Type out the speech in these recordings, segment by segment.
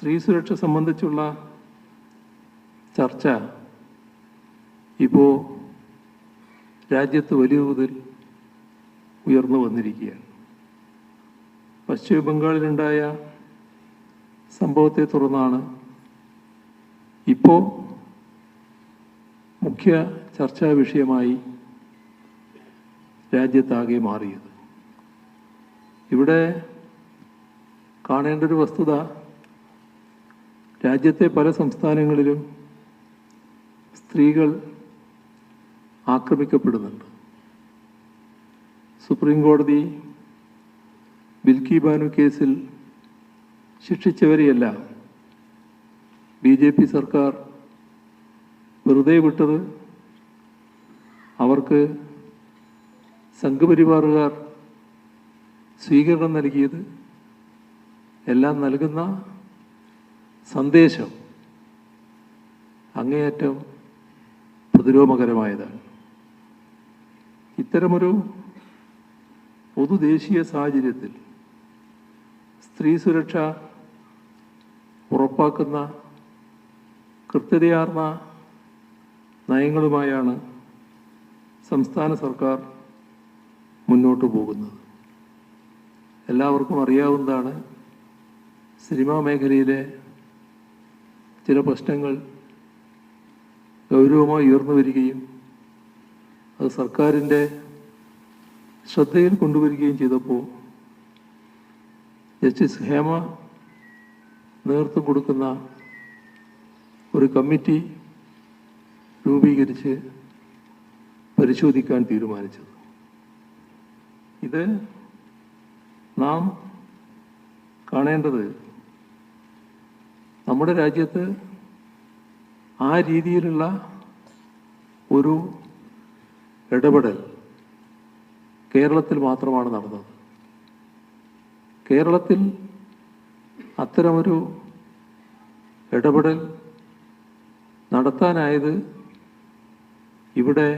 സ്ത്രീ സുരക്ഷ സംബന്ധിച്ചുള്ള ചർച്ച ഇപ്പോൾ രാജ്യത്ത് വലിയ തോതിൽ ഉയർന്നു വന്നിരിക്കുകയാണ്. പശ്ചിമ ബംഗാളിലുണ്ടായ സംഭവത്തെ തുടർന്നാണ് ഇപ്പോൾ മുഖ്യ ചർച്ചാ വിഷയമായി രാജ്യത്താകെ മാറിയത്. ഇവിടെ കാണേണ്ട ഒരു വസ്തുത രാജ്യത്തെ പല സംസ്ഥാനങ്ങളിലും സ്ത്രീകൾ ആക്രമിക്കപ്പെടുന്നുണ്ട്. സുപ്രീം കോടതി ബിൽക്കി ബാനു കേസിൽ ശിക്ഷിച്ചവരെയല്ല ബി ജെ പി സർക്കാർ വെറുതെ വിട്ടത് അവർക്ക് സംഘപരിവാറുകാർ സ്വീകരണം നൽകിയത് എല്ലാം നൽകുന്ന സന്ദേശം അങ്ങേയറ്റം പ്രതിരോധകരമായതാണ്. ഇത്തരമൊരു പൊതുദേശീയ സാഹചര്യത്തിൽ സ്ത്രീ സുരക്ഷ ഉറപ്പാക്കുന്ന കൃത്യതയാർന്ന നയങ്ങളുമായാണ് സംസ്ഥാന സർക്കാർ മുന്നോട്ട് പോകുന്നത്. എല്ലാവർക്കും അറിയാവുന്നതാണ് സിനിമാ മേഖലയിലെ ചില പ്രശ്നങ്ങൾ ഗൗരവമായി ഉയർന്നു വരികയും അത് സർക്കാരിന്റെ ശ്രദ്ധയിൽ കൊണ്ടുവരികയും ചെയ്തപ്പോൾ ജസ്റ്റിസ് ഹേമ നേതൃത്വം കൊടുക്കുന്ന ഒരു കമ്മിറ്റി രൂപീകരിച്ച് പരിശോധിക്കാൻ തീരുമാനിച്ചത്. ഇത് നാം കാണേണ്ടത് നമ്മുടെ രാജ്യത്ത് ആ രീതിയിലുള്ള ഒരു ഇടപെടൽ കേരളത്തിൽ മാത്രമാണ് നടന്നത്. കേരളത്തിൽ അത്തരമൊരു ഇടപെടൽ നടത്താനായത് ഇവിടെ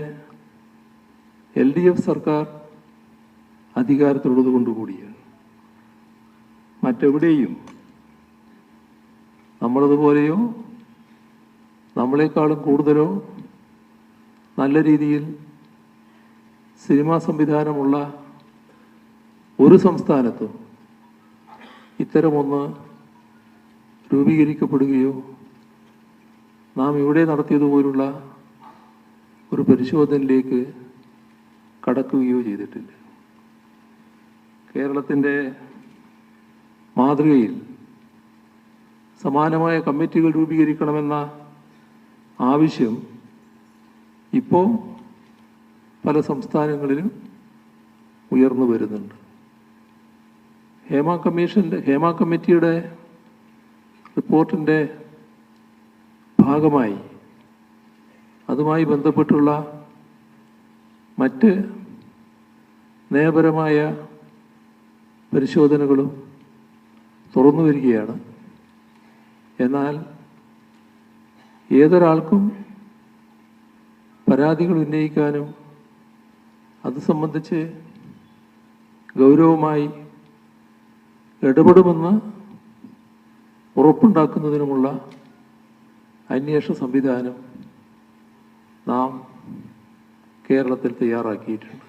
എൽ ഡി എഫ് സർക്കാർ അധികാരത്തിലുള്ളത് കൊണ്ടുകൂടിയാണ്. മറ്റെവിടെയും നമ്മളതുപോലെയോ നമ്മളെക്കാളും കൂടുതലോ നല്ല രീതിയിൽ സിനിമാ സംവിധാനമുള്ള ഒരു സംസ്ഥാനത്തും ഇത്തരമൊന്ന് രൂപീകരിക്കപ്പെടുകയോ നാം ഇവിടെ നടത്തിയതുപോലുള്ള ഒരു പരിശോധനയിലേക്ക് കടക്കുകയോ ചെയ്തിട്ടില്ല. കേരളത്തിന്റെ മാതൃകയിൽ സമാനമായ കമ്മിറ്റികൾ രൂപീകരിക്കണമെന്ന ആവശ്യം ഇപ്പോൾ പല സംസ്ഥാനങ്ങളിലും ഉയർന്നു വരുന്നുണ്ട്. ഹേമ കമ്മീഷന്റെ ഹേമ കമ്മിറ്റിയുടെ റിപ്പോർട്ടിന്റെ ഭാഗമായി അതുമായി ബന്ധപ്പെട്ടുള്ള മറ്റ് നയപരമായ പരിശോധനകളും തുറന്നു വരികയാണ്. എന്നാൽ ഏതൊരാൾക്കും പരാതികൾ ഉന്നയിക്കാനും അത് സംബന്ധിച്ച് ഗൗരവമായി ഇടപെടുമെന്ന് ഉറപ്പുണ്ടാക്കുന്നതിനുമുള്ള അന്വേഷണ സംവിധാനം നാം കേരളത്തിൽ തയ്യാറാക്കിയിട്ടുണ്ട്.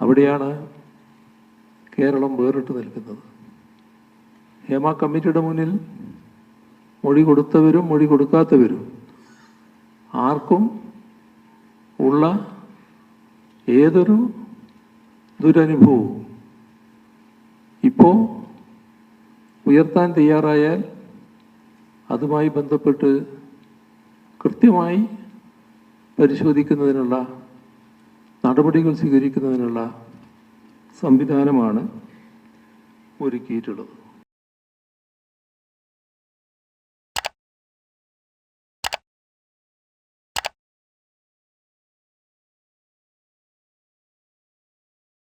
അവിടെയാണ് കേരളം വേറിട്ട് നിൽക്കുന്നത്. ഹേമ കമ്മിറ്റിയുടെ മുന്നിൽ മൊഴി കൊടുത്തവരും മൊഴി കൊടുക്കാത്തവരും ആർക്കും ഉള്ള ഏതൊരു ദുരനുഭവവും ഇപ്പോൾ ഉയർത്താൻ തയ്യാറായാൽ അതുമായി ബന്ധപ്പെട്ട് കൃത്യമായി പരിശോധിക്കുന്നതിനുള്ള നടപടികൾ സ്വീകരിക്കുന്നതിനുള്ള സംവിധാനമാണ് ഒരുക്കിയിട്ടുള്ളത്.